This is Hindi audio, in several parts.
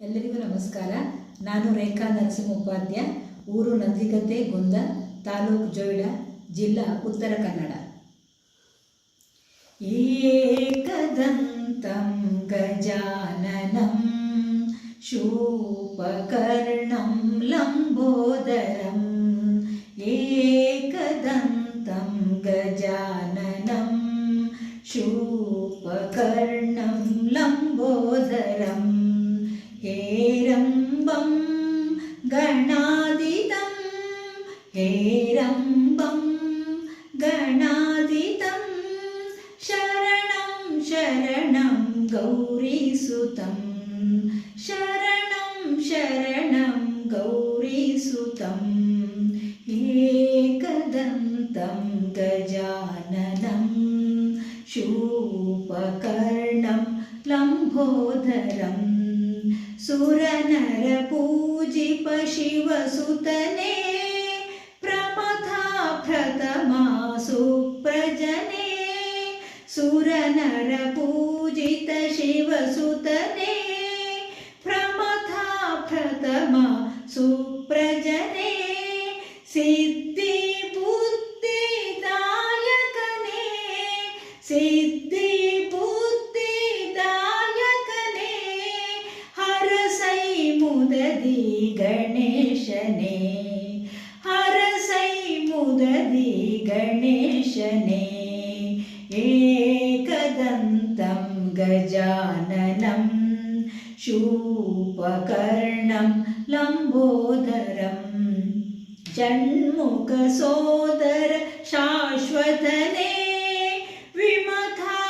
ಎಲ್ಲರಿಗೂ ನಮಸ್ಕಾರ. ನಾನು ರೇಖಾ ನರಸಿಂಹ ಉಪಾಧ್ಯ ಊರು ನಂದಿಗತೆ ಗುಂದ, ತಾಲೂಕು ಜೋಯಿಡ ಜಿಲ್ಲಾ ಉತ್ತರ ಕನ್ನಡ. ಏಕದಂತಂ ಗಜಾನನಂ ಶೂಪಕರ್ಣಂ ಲಂಬೋದರಂ. ಏಕದಂತಂ ಗಜಾನನಂ ಶೂಪಕರ್ಣಂ ಲಂಬೋದರಂ. हेरम्बं गणादितं हेरम्बं गणादितं शरणं शरणं गौरीसुतं शरणं शरणं गौरीसुतम् एकदन्तं गजाननं शूपकर्णं लम्बोदरम् सुरनरपूजिप शिवसुतने प्रमथा प्रथमा सुप्रजने। सुरनरपूजित शिवसुतने प्रमथा प्रथमा सुप्रजने। सिद्धिबुद्धिदायकने सिद्धिबुद्धिदायकने हरसै मुददि गणेशने हरसै मुददि गणेशने एकदन्तं गजाननं शूपकर्णं लम्बोदरम् षण्मुखसोदर शाश्वतने विमथा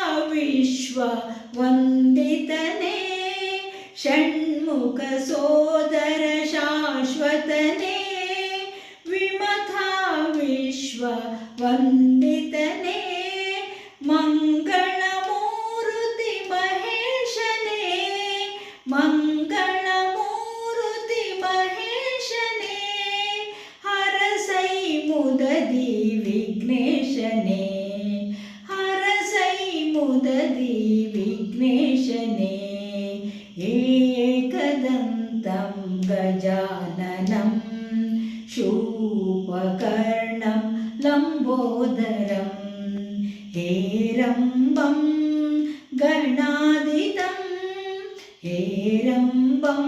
विश्ववन्दितने षण्मुखसोदर शाश्वतने विमथा विश्ववन्दितने मङ्गलमूर्ति एकदन्तं गजाननं शूपकर्णं लम्बोदरं हेरम्बं गणादितं हेरम्बं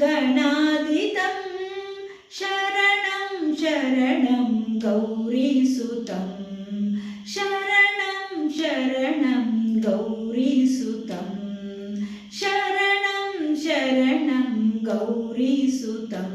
गणादितं शरणं शरणं गौरीसुतं ಗೌರಿಸುತಂ